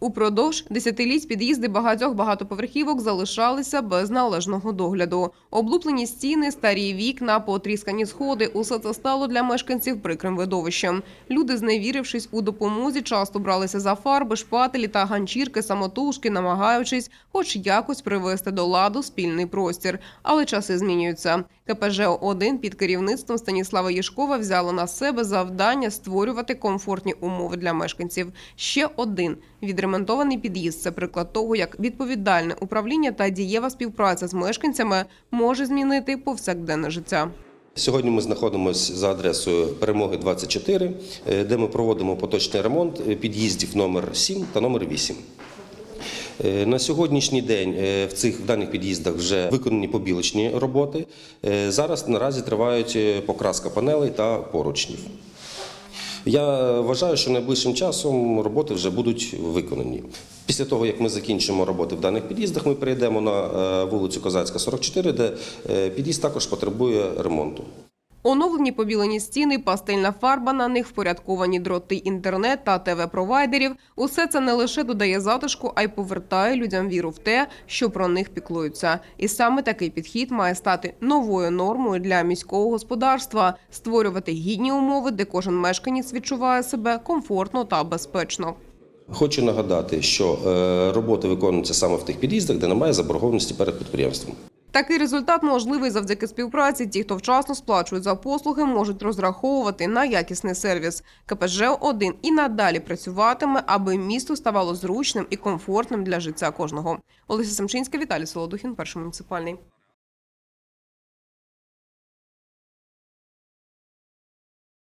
Упродовж десятиліть під'їзди багатьох багатоповерхівок залишалися без належного догляду. Облуплені стіни, старі вікна, потріскані сходи – усе це стало для мешканців прикрим видовищем. Люди, зневірившись у допомозі, часто бралися за фарби, шпателі та ганчірки самотужки, намагаючись хоч якось привести до ладу спільний простір. Але часи змінюються. КПЖ-1 під керівництвом Станіслава Єшкова взяло на себе завдання створювати комфортні умови для мешканців. Ще один відремонтований під'їзд – це приклад того, як відповідальне управління та дієва співпраця з мешканцями може змінити повсякденне життя. Сьогодні ми знаходимося за адресою Перемоги 24, е, де ми проводимо поточний ремонт е, під'їздів номер 7 та номер 8. Е, На сьогоднішній день в цих в даних під'їздах вже виконані побілочні роботи. Зараз наразі тривають покраска панелей та поручнів. Я вважаю, що найближчим часом роботи вже будуть виконані. Після того, як ми закінчимо роботи в даних під'їздах, ми перейдемо на е, вулицю Козацька, 44, де е, під'їзд також потребує ремонту. Оновлені побілені стіни, пастельна фарба на них, впорядковані дроти інтернет та ТВ-провайдерів – усе це не лише додає затишку, а й повертає людям віру в те, що про них піклуються. І саме такий підхід має стати новою нормою для міського господарства – створювати гідні умови, де кожен мешканець відчуває себе комфортно та безпечно. Хочу нагадати, що е, роботи виконуються саме в тих під'їздах, де немає заборгованості перед підприємством. Такий результат можливий завдяки співпраці. Ті, хто вчасно сплачують за послуги, можуть розраховувати на якісний сервіс. КПЖ-1 і надалі працюватиме, аби місто ставало зручним і комфортним для життя кожного. Олеся Семчинська, Віталій Солодухін, перший муніципальний.